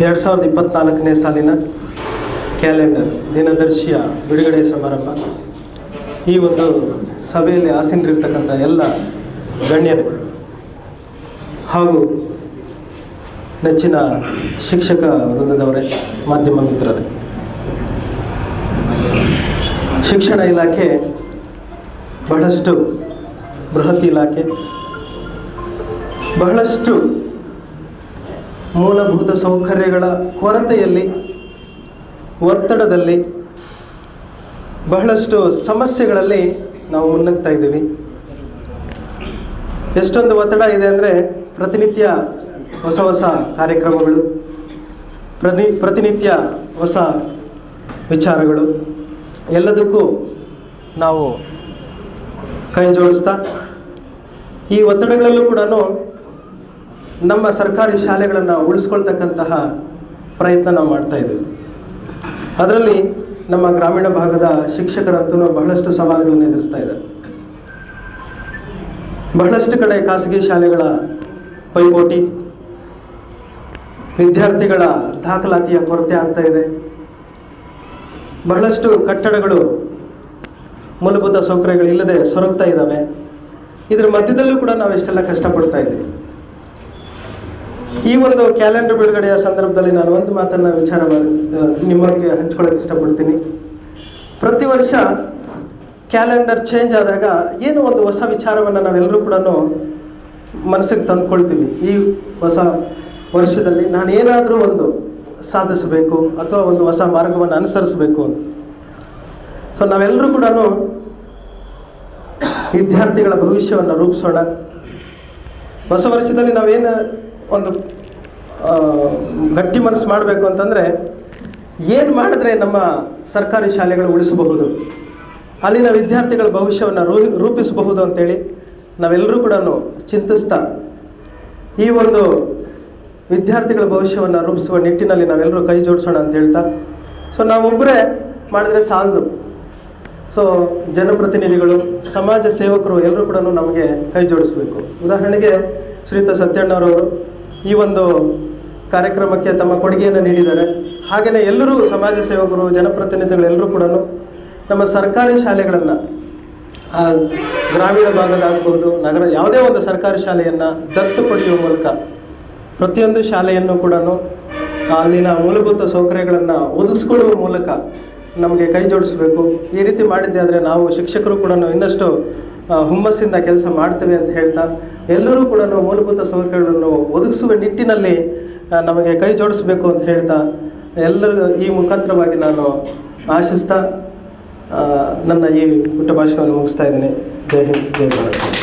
ಎರಡು ಸಾವಿರದ ಇಪ್ಪತ್ತ್ನಾಲ್ಕನೇ ಸಾಲಿನ ಕ್ಯಾಲೆಂಡರ್ ದಿನದರ್ಶಿಯ ಬಿಡುಗಡೆ ಸಮಾರಂಭ. ಈ ಒಂದು ಸಭೆಯಲ್ಲಿ ಆಸೀನರಿರ್ತಕ್ಕಂಥ ಎಲ್ಲ ಗಣ್ಯರು ಹಾಗೂ ನೆಚ್ಚಿನ ಶಿಕ್ಷಕ ವೃಂದದವರೇ, ಮಾಧ್ಯಮ ಮಿತ್ರರೇ. ಶಿಕ್ಷಣ ಇಲಾಖೆ ಬಹಳಷ್ಟು ಬೃಹತ್ ಇಲಾಖೆ, ಬಹಳಷ್ಟು ಮೂಲಭೂತ ಸೌಕರ್ಯಗಳ ಕೊರತೆಯಲ್ಲಿ, ಒತ್ತಡದಲ್ಲಿ ಬಹಳಷ್ಟು ಸಮಸ್ಯೆಗಳಲ್ಲಿ ನಾವು ಮುನ್ನಗ್ತಾ ಇದ್ದೀವಿ. ಎಷ್ಟೊಂದು ಒತ್ತಡ ಇದೆ ಅಂದರೆ ಪ್ರತಿನಿತ್ಯ ಹೊಸ ಹೊಸ ಕಾರ್ಯಕ್ರಮಗಳು, ಪ್ರತಿ, ಪ್ರತಿನಿತ್ಯ ಹೊಸ ವಿಚಾರಗಳು, ಎಲ್ಲದಕ್ಕೂ ನಾವು ಕೈ ಜೋಡಿಸ್ತಾ ಈ ಒತ್ತಡಗಳಲ್ಲೂ ಕೂಡ ನಮ್ಮ ಸರ್ಕಾರಿ ಶಾಲೆಗಳನ್ನು ಉಳಿಸ್ಕೊಳ್ತಕ್ಕಂತಹ ಪ್ರಯತ್ನ ನಾವು ಮಾಡ್ತಾ ಇದ್ದೀವಿ. ಅದರಲ್ಲಿ ನಮ್ಮ ಗ್ರಾಮೀಣ ಭಾಗದ ಶಿಕ್ಷಕರಂತೂ ಬಹಳಷ್ಟು ಸವಾಲುಗಳನ್ನು ಎದುರಿಸ್ತಾ ಇದ್ದಾರೆ. ಬಹಳಷ್ಟು ಕಡೆ ಖಾಸಗಿ ಶಾಲೆಗಳ ಪೈಪೋಟಿ, ವಿದ್ಯಾರ್ಥಿಗಳ ದಾಖಲಾತಿಯ ಕೊರತೆ ಆಗ್ತಾ ಇದೆ. ಬಹಳಷ್ಟು ಕಟ್ಟಡಗಳು ಮೂಲಭೂತ ಸೌಕರ್ಯಗಳು ಇಲ್ಲದೆ ಸೊರಗ್ತಾ ಇದ್ದಾವೆ. ಇದರ ಮಧ್ಯದಲ್ಲೂ ಕೂಡ ನಾವು ಇಷ್ಟೆಲ್ಲ ಕಷ್ಟಪಡ್ತಾ ಇದ್ದೀವಿ. ಈ ಒಂದು ಕ್ಯಾಲೆಂಡರ್ ಬಿಡುಗಡೆಯ ಸಂದರ್ಭದಲ್ಲಿ ನಾನು ಒಂದು ಮಾತನ್ನು ವಿಚಾರ ಮಾಡಿ ನಿಮ್ಮೊಂದಿಗೆ ಹಂಚ್ಕೊಳ್ಳೋಕೆ ಇಷ್ಟಪಡ್ತೀನಿ. ಪ್ರತಿ ವರ್ಷ ಕ್ಯಾಲೆಂಡರ್ ಚೇಂಜ್ ಆದಾಗ ಏನೋ ಒಂದು ಹೊಸ ವಿಚಾರವನ್ನು ನಾವೆಲ್ಲರೂ ಕೂಡ ಮನಸ್ಸಿಗೆ ತಂದ್ಕೊಳ್ತೀವಿ. ಈ ಹೊಸ ವರ್ಷದಲ್ಲಿ ನಾನು ಏನಾದರೂ ಒಂದು ಸಾಧಿಸಬೇಕು ಅಥವಾ ಒಂದು ಹೊಸ ಮಾರ್ಗವನ್ನು ಅನುಸರಿಸಬೇಕು ಅಂತ. ಸೊ ನಾವೆಲ್ಲರೂ ಕೂಡ ವಿದ್ಯಾರ್ಥಿಗಳ ಭವಿಷ್ಯವನ್ನು ರೂಪಿಸೋಣ. ಹೊಸ ವರ್ಷದಲ್ಲಿ ನಾವೇನು ಒಂದು ಗಟ್ಟಿ ಮನಸ್ಸು ಮಾಡಬೇಕು ಅಂತಂದರೆ ಏನು ಮಾಡಿದ್ರೆ ನಮ್ಮ ಸರ್ಕಾರಿ ಶಾಲೆಗಳು ಉಳಿಸಬಹುದು? ಅಲ್ಲಿನ ವಿದ್ಯಾರ್ಥಿಗಳ ಭವಿಷ್ಯವನ್ನು ರೂ ರೂಪಿಸಬಹುದು ಅಂತೇಳಿ ನಾವೆಲ್ಲರೂ ಕೂಡ ಚಿಂತಿಸ್ತಾ ಈ ಒಂದು ವಿದ್ಯಾರ್ಥಿಗಳ ಭವಿಷ್ಯವನ್ನು ರೂಪಿಸುವ ನಿಟ್ಟಿನಲ್ಲಿ ನಾವೆಲ್ಲರೂ ಕೈ ಜೋಡಿಸೋಣ ಅಂತ ಹೇಳ್ತಾ. ಸೊ ನಾವೊಬ್ಬರೇ ಮಾಡಿದ್ರೆ ಸಾಲದು. ಸೊ ಜನಪ್ರತಿನಿಧಿಗಳು, ಸಮಾಜ ಸೇವಕರು ಎಲ್ಲರೂ ಕೂಡ ನಮಗೆ ಕೈ ಜೋಡಿಸಬೇಕು. ಉದಾಹರಣೆಗೆ ಶ್ರೀಯುತ ಸತ್ಯಣ್ಣವರವರು ಈ ಒಂದು ಕಾರ್ಯಕ್ರಮಕ್ಕೆ ತಮ್ಮ ಕೊಡುಗೆಯನ್ನು ನೀಡಿದ್ದಾರೆ. ಹಾಗೆಯೇ ಎಲ್ಲರೂ ಸಮಾಜ ಸೇವಕರು, ಜನಪ್ರತಿನಿಧಿಗಳು ಎಲ್ಲರೂ ಕೂಡ ನಮ್ಮ ಸರ್ಕಾರಿ ಶಾಲೆಗಳನ್ನು ಗ್ರಾಮೀಣ ಭಾಗದಾಗಬಹುದು, ನಗರ ಯಾವುದೇ ಒಂದು ಸರ್ಕಾರಿ ಶಾಲೆಯನ್ನು ದತ್ತು ಪಡೆಯುವ ಮೂಲಕ ಪ್ರತಿಯೊಂದು ಶಾಲೆಯನ್ನು ಕೂಡ ಅಲ್ಲಿನ ಮೂಲಭೂತ ಸೌಕರ್ಯಗಳನ್ನು ಒದಗಿಸ್ಕೊಳ್ಳುವ ಮೂಲಕ ನಮಗೆ ಕೈ ಜೋಡಿಸಬೇಕು. ಈ ರೀತಿ ಮಾಡಿದ್ದೆ ಆದರೆ ನಾವು ಶಿಕ್ಷಕರು ಕೂಡ ಇನ್ನಷ್ಟು ಹುಮ್ಮಸ್ಸಿಂದ ಕೆಲಸ ಮಾಡ್ತೇವೆ ಅಂತ ಹೇಳ್ತಾ, ಎಲ್ಲರೂ ಕೂಡ ಮೂಲಭೂತ ಸೌಕರ್ಯಗಳನ್ನು ಒದಗಿಸುವ ನಿಟ್ಟಿನಲ್ಲಿ ನಮಗೆ ಕೈ ಜೋಡಿಸಬೇಕು ಅಂತ ಹೇಳ್ತಾ ಎಲ್ಲರಿಗೂ ಈ ಮುಖಾಂತರವಾಗಿ ನಾನು ಆಶಿಸ್ತಾ ನನ್ನ ಈ ಪುಟ್ಟ ಭಾಷಣವನ್ನು ಮುಗಿಸ್ತಾ ಇದ್ದೀನಿ. ಜೈ ಹಿಂದ್, ಜೈ ಭಾರತ್.